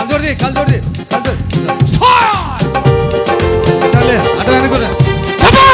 కలదోడి కలదోడి కలదోడి అట్లా అనుకున్నా చెప్పా!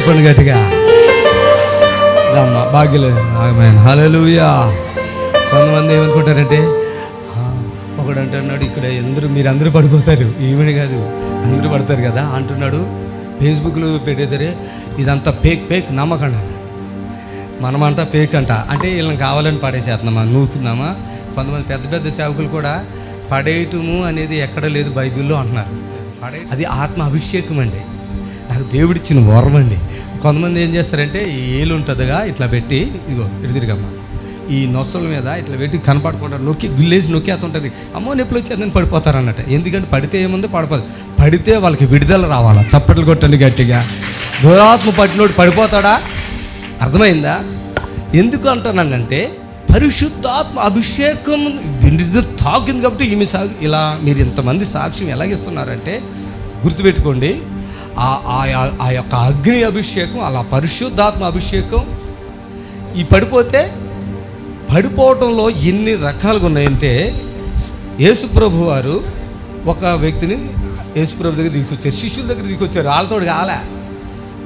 చెప్పండి గట్టిగా. రమ్మ భాగ్యలేదు ఆమెన్. హల్లెలూయా. కొంతమంది ఏమనుకుంటారంటే ఒకడు అంటున్నాడు ఇక్కడ అందరూ మీరు అందరూ పడిపోతారు. ఈవిని కాదు అందరూ పడతారు కదా అంటున్నాడు. ఫేస్బుక్లో పెట్టేదరే ఇదంతా ఫేక్ ఫేక్ నమ్మకండి మనమంట ఫేక్ అంట. అంటే వీళ్ళని కావాలని పడేసేస్తున్నామా? నూకుందామా కొంతమంది పెద్ద పెద్ద సేవకులు కూడా పడేయటము అనేది ఎక్కడ లేదు బైబిల్లో అంటున్నారు. పడే అది ఆత్మ అభిషేకం అండి. నాకు దేవుడిచ్చిన వరం అండి. కొంతమంది ఏం చేస్తారంటే ఈ ఏలు ఉంటుందిగా ఇట్లా పెట్టి ఇదిగో ఇటు తిరిగమ్మా. ఈ నొసల మీద ఇట్లా పెట్టి కనపడకుండా నొక్కి విలేజ్ నొక్కేస్తుంటుంది. అమ్మో నొప్పులు వచ్చేదని పడిపోతారు అన్నట్టు. ఎందుకంటే పడితే ఏముంది? పడిపోదు. పడితే వాళ్ళకి విడుదల రావాలా. చప్పట్లు కొట్టండి గట్టిగా. దురాత్మ పట్టినోడు పడిపోతాడా? అర్థమైందా? ఎందుకు అంటానంటే పరిశుద్ధాత్మ అభిషేకం తాకింది కాబట్టి ఈమె సా ఇలా మీరు ఇంతమంది సాక్ష్యం ఎలాగిస్తున్నారంటే గుర్తుపెట్టుకోండి ఆ ఆ యొక్క అగ్ని అభిషేకం అలా పరిశుద్ధాత్మ అభిషేకం. ఈ పడిపోతే పడిపోవటంలో ఎన్ని రకాలుగా ఉన్నాయంటే యేసుప్రభు వారు ఒక వ్యక్తిని యేసుప్రభు దగ్గర తీసుకొచ్చారు శిష్యుల దగ్గర తీసుకొచ్చారు వాళ్ళతో కాలే.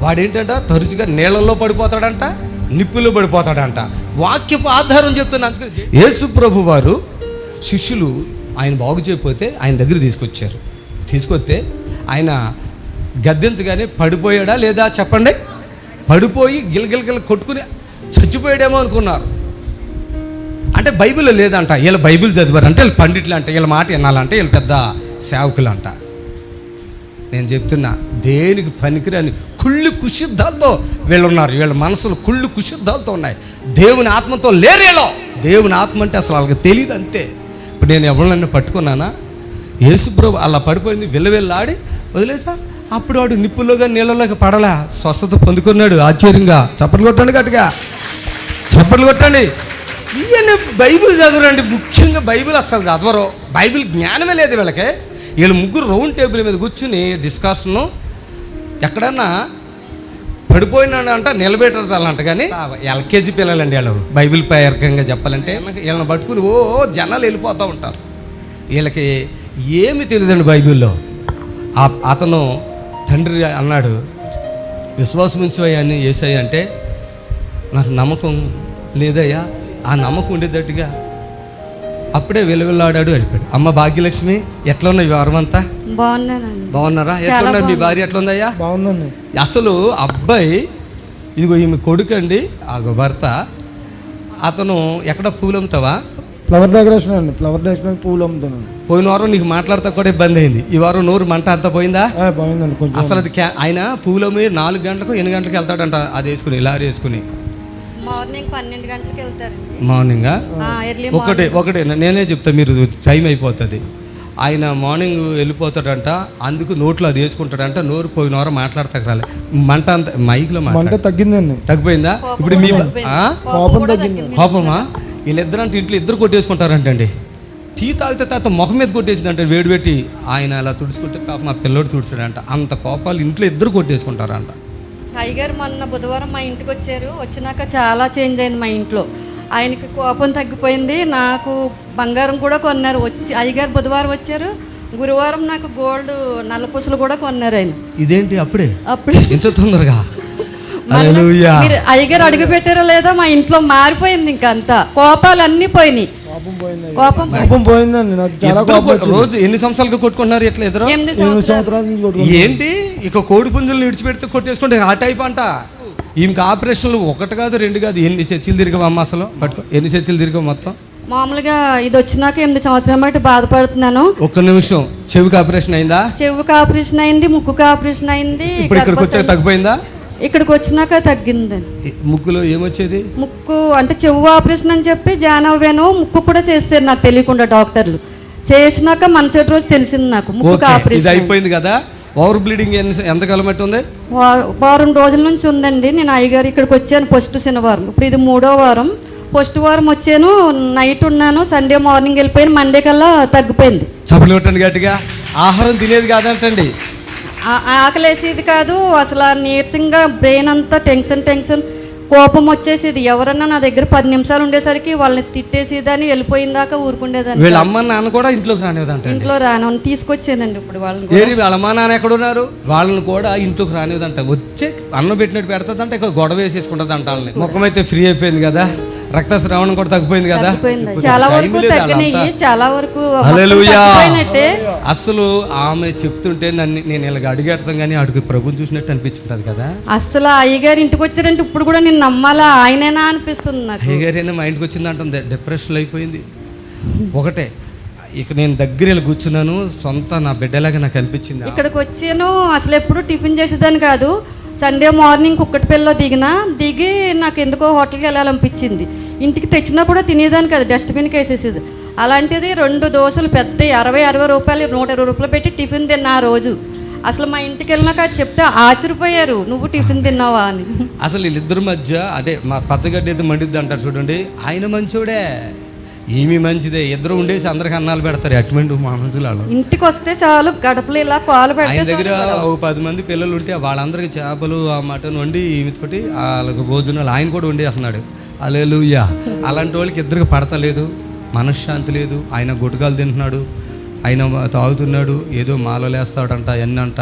వాడేంటంట తరచుగా నీళ్ళల్లో పడిపోతాడంట నిప్పుల్లో పడిపోతాడంట. వాక్యపు ఆధారం చెప్తున్నా అందుకని యేసుప్రభు వారు శిష్యులు ఆయన బాగు చేయకపోతే ఆయన దగ్గర తీసుకొచ్చారు. తీసుకొస్తే ఆయన గద్దించగానే పడిపోయాడా లేదా చెప్పండి? పడిపోయి గిలగిలగిల కొట్టుకుని చచ్చిపోయాడేమో అనుకున్నారు. అంటే బైబిల్లో లేదంట. వీళ్ళ బైబిల్ చదివారంటే వీళ్ళు పండిట్లు అంటే వీళ్ళ మాట వినాలంటే వీళ్ళు పెద్ద సేవకులు అంట నేను చెప్తున్నా దేనికి పనికిరాని కుళ్ళు కుశుద్ధాలతో వీళ్ళు ఉన్నారు వీళ్ళ మనసులు కుళ్ళు కుశుద్ధాలతో ఉన్నాయి. దేవుని ఆత్మతో లేరేలో దేవుని ఆత్మ అంటే అసలు వాళ్ళకి తెలియదు అంతే. ఇప్పుడు నేను ఎవరినైనా పట్టుకున్నానా? యేసుప్రభు అలా పడిపోయింది విల్లవిల్లాడి వదిలేసా? అప్పుడు వాడు నిప్పుల్లోగా నీళ్ళలోకి పడలా. స్వస్థత పొందుకున్నాడు ఆశ్చర్యంగా. చప్పట్లు కొట్టండి గట్టిగా. చప్పట్లు కొట్టండి. ఈయన బైబిల్ చదవరండి. ముఖ్యంగా బైబిల్ అస్సలు చదవరు. బైబిల్ జ్ఞానమే లేదు వీళ్ళకి. వీళ్ళు ముగ్గురు రౌండ్ టేబుల్ మీద కూర్చుని డిస్కషను ఎక్కడన్నా పడిపోయినాడంట నిలబెట్టాలంట కానీ ఎల్కేజీ పిల్లలండి వాళ్ళు. బైబిల్ పేరకంగా చెప్పాలంటే వీళ్ళని పట్టుకుని ఓ జనాలు వెళ్ళిపోతూ ఉంటారు. వీళ్ళకి ఏమి తెలియదండి బైబిల్లో. అతను తండ్రి అన్నాడు విశ్వాసం ఉంచవయ్యా అని ఏసయ్య అంటే నాకు నమ్మకం లేదయ్యా. ఆ నమ్మకం ఉండేటట్టుగా అప్పుడే వెలువెల్లాడాడు అడిపాడు. అమ్మ భాగ్యలక్ష్మి ఎట్లా ఉన్నాయి వారం అంతా బాగున్నారా? ఎట్లా ఉన్నారు మీ భార్య? ఎట్లా ఉందయ్యా బాగుందండి. అసలు అబ్బాయి ఇదిగో ఈమె కొడుకు అండి ఆ భర్త. అతను ఎక్కడ పూలు అమ్ముతావా ఫ్లవర్ డెకరేషన్ అండి. ఫ్లవర్ డెకరేషన్ పూలు అమ్ముతానండి పోయిన వారం నీకు మాట్లాడతా కూడా ఇబ్బంది అయింది. ఈ వారం నోరు మంట అంతా పోయిందా? ఆ, బాగుందండి కొంచెం. అసలు అది ఆయన పూలు అమ్మి నాలుగు గంటలకు ఎనిమిది గంటలకు వెళ్తాడంట అది వేసుకుని లారీ వేసుకుని? మార్నింగ్ పన్నెండు గంటలకు వెళ్తారండి. మార్నింగ్? ఆ, ఎర్లీ ఒకటే ఒకటే నేనే చెప్తా మీరు టైం అయిపోతుంది. ఆయన మార్నింగ్ వెళ్ళిపోతాడంట అందుకు నోట్లో అది వేసుకుంటాడంట నోరు పోయిన వారం మాట్లాడతాక రాలే. మంట అంత మైక్లో మంట తగ్గిందండి. తగ్గిపోయిందా? ఇప్పుడు మీ? కోపం తగ్గింది. కోపమా? వీళ్ళిద్దరు అంటే ఇంట్లో ఇద్దరు కొట్టేసుకుంటారంటండి. టీ తాగితే తాత ముఖం మీద కొట్టేసిందంట వేడి పెట్టి ఆయన అలా తుడుచుకుంటే పాప మా పిల్లోడు తుడిచాడంట. అంత కోపాలు ఇంట్లో ఇద్దరు కొట్టేసుకుంటారంట. అయ్యగారు మొన్న బుధవారం మా ఇంటికి వచ్చారు. వచ్చినాక చాలా చేంజ్ అయింది మా ఇంట్లో. ఆయనకి కోపం తగ్గిపోయింది. నాకు బంగారం కూడా కొన్నారు. వచ్చి అయ్యగారు బుధవారం వచ్చారు. గురువారం నాకు గోల్డ్ నల్లపూసలు కూడా కొన్నారు ఆయన. ఇదేంటి అప్పుడే? అప్పుడు. ఇంత తొందరగా? మీరు అయ్యగారు అడుగు పెట్టారో లేదో మా ఇంట్లో మారిపోయింది ఇంకా అంతా. కోపాలు అన్ని పోయినాయి. కోపం పోయింది కోపం పోయి- కోపం పోయిందండి నాకు చాలా ఇద్దరు కోపం కొ- వచ్చింది. రోజు ఎన్ని సంవత్సరాలుగా కొట్టుకుంటున్నారు ఇట్లా ఇద్దరు? ఎనిమిది ఎనిమిది సంవత్సరాలు. సంవత్సరాల నుంచి కొట్టుకుంటున్నాను. ఏంటి? ఇక కోడి పుంజులు విడిచిపెడితే కొట్టేసుకుంటే ఆ టైప్ అంట. ఈమెకి ఆపరేషన్లు ఒకటి కాదు రెండు కాదు. ఎన్ని చర్చలు తిరిగావు అమ్మ అసలు? పట్టుకో. ఎన్ని చర్చలు తిరిగావు మొత్తం? మామూలుగా ఇది వచ్చినాక ఎనిమిది సంవత్సరం బట్టి బాధపడుతున్నాను. ఒక్క నిమిషం. చెవికి ఆపరేషన్ అయిందా? చెవుకి ఆపరేషన్ అయింది ముక్కుకి ఆపరేషన్ అయింది ఇప్పుడు ఇక్కడికి వచ్చాక గర్భసంచి- తగ్గిపోయిందా? ఇక్కడికి వచ్చినాక తగ్గిందండి ముక్కులో ఏమొచ్చేది? ముక్కు అంటే చెవు ఆపరేషన్ అని చెప్పి జాయిన్ అవ్వాను ముక్కు కూడా చేశారు నాకు తెలియకుండా డాక్టర్లు. చేసినాక మరుసటి రోజు తెలిసింది నాకు ముక్కు ఆపరేషన్. అయిపోయింది కదా? ఓవర్ బ్లీడింగ్ ఎన్ని ఎంతకాలం బట్టి ఉంది వారం రోజుల నుంచి ఉందండి. నేను అయ్యగారు ఇక్కడికి వచ్చాను ఫస్ట్ శనివారం. ఇప్పుడు ఇది మూడో వారం. ఫస్ట్ వారం వచ్చాను నైట్ ఉన్నాను సండే మార్నింగ్ వెళ్ళిపోయాను మండే కల్లా తగ్గిపోయింది. చప్పులు కొట్టండి గట్టిగా. ఆహారం తినేది కాదంటండి. ఆకలేసేది కాదు అసలు ఆ నీరసంగా బ్రెయిన్ అంతా టెన్షన్ టెన్షన్ కోపం వచ్చేసేది. ఎవరన్నా నా దగ్గర పది నిమిషాలు ఉండేసరికి వాళ్ళని తిట్టేసేదని వెళ్ళిపోయిన దాకా ఊరుకుండేదాన్ని వీళ్ళ అమ్మ నాన్న కూడా ఇంట్లోకి రానివ్వదంటండి. ఇంట్లో రాను తీసుకొచ్చానండి ఇప్పుడు వాళ్ళని ఏరి వాళ్ళ అమ్మా నాన్న ఎక్కడ ఉన్నారు వాళ్ళని కూడా ఇంట్లోకి రానివ్వదంట. వచ్చే అన్నం పెట్టినట్టు పెడతాదంట ఇక గొడవ వేసేసుకుంటుంది అంట వాళ్ళని. ముఖం అయితే ఫ్రీ అయిపోయింది కదా. రక్తస్రావణం కూడా తగ్గిపోయింది కదా? చాలా వరకు తగ్గినాయి. చాలా వరకు అసలు ఆమె చెప్తుంటే నన్ను నేను ఇలాగ అడిగేడతాం కానీ అడుగు ప్రభుని చూసినట్టు అనిపించుంటది కదా? అసలు అయ్యగారు ఇంటికి వచ్చారంటే ఇప్పుడు కూడా నేను నమ్మాలా? ఆయనేనా అనిపిస్తుంది నాకు. అయ్యగారైనా మా ఇంటికి వచ్చింది అంటుంది. డిప్రెషన్లో అయిపోయింది. ఒకటే ఇక నేను దగ్గర వెళ్ళి కూర్చున్నాను. సొంత నా బిడ్డలాగా నాకు అనిపించింది. ఇక్కడికి వచ్చాను. అసలు ఎప్పుడు టిఫిన్ చేసేదాన్ని కాదు. సండే మార్నింగ్ కుక్కటిపల్లిలో దిగిన దిగి నాకు ఎందుకో హోటల్కి వెళ్ళాలనిపించింది. ఇంటికి తెచ్చినా కూడా తినేదాన్ని కదా డస్ట్బిన్కి వేసేసేది. అలాంటిది రెండు దోశలు పెద్ద అరవై అరవై రూపాయలు నూట ఇరవై రూపాయలు పెట్టి టిఫిన్ తిన్నా రోజు. అసలు మా ఇంటికి వెళ్ళినాక చెప్తే ఆశ్చర్యపోయారు. నువ్వు టిఫిన్ తిన్నావా? అని. అసలు వీళ్ళిద్దరి మధ్య అదే మా పచ్చగడ్డి అయితే మండిద్ది అంటారు చూడండి. ఆయన మంచోడే. ఈమె మంచిదే? ఇద్దరు ఉండేసి అందరికి అన్నాలు పెడతారు. అటువంటి మనుషులు వాళ్ళు ఇంటికి వస్తే చాలు గడపలు ఇలా పాలు ఆయన దగ్గర ఓ పది మంది పిల్లలు ఉంటే వాళ్ళందరికీ చేపలు ఆ మటన్ వండి ఈమెతోటి వాళ్ళకి భోజనాలు. ఆయన కూడా వండేస్తున్నాడు. అలేలుయ్యా అలాంటి వాళ్ళకి ఇద్దరికి పడతలేదు మనశ్శాంతి లేదు. ఆయన గుటకాలు తింటున్నాడు. ఆయన తాగుతున్నాడు. ఏదో మాలలు వేస్తాడంట ఎన్ని అంట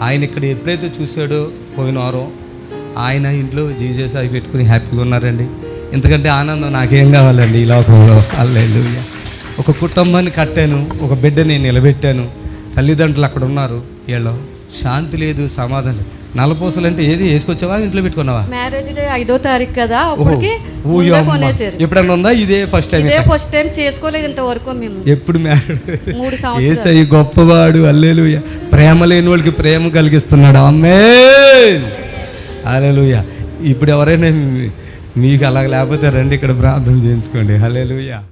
ఆయన ఇక్కడ ఎప్పుడైతే చూశాడో పోయిన వారం ఆయన ఇంట్లో జీజేస్ అవి పెట్టుకుని హ్యాపీగా ఉన్నారండి. ఇంతకంటే ఆనందం నాకేం కావాలండి ఈ లోకంలో? అల్లెలుయ్యా. ఒక కుటుంబాన్ని కట్టాను ఒక బిడ్డని నిలబెట్టాను. తల్లిదండ్రులు అక్కడ ఉన్నారు. వీళ్ళు శాంతి లేదు సమాధానం. నలపూసలు అంటే ఏది? వేసుకొచ్చావా? ఇంట్లో పెట్టుకున్నావా? మ్యారేజ్ డే ఐదో తారీఖు కదా ఎప్పుడన్నా ఉందా? ఇదే ఫస్ట్ టైం ఇదే ఫస్ట్ టైం చేసుకోలేదు ఇంతవరకు మేము. ఎప్పుడు సంవత్సరాలు. ఏసై గొప్పవాడు అల్లేలుయ ప్రేమ లేని వాళ్ళకి ప్రేమ కలిగిస్తున్నాడు. అమ్మే అల్లెలుయ ఇప్పుడు ఎవరైనా మీకు అలాగ లేకపోతే రండి ఇక్కడ ప్రార్థన చేయించుకోండి. హల్లెలూయా.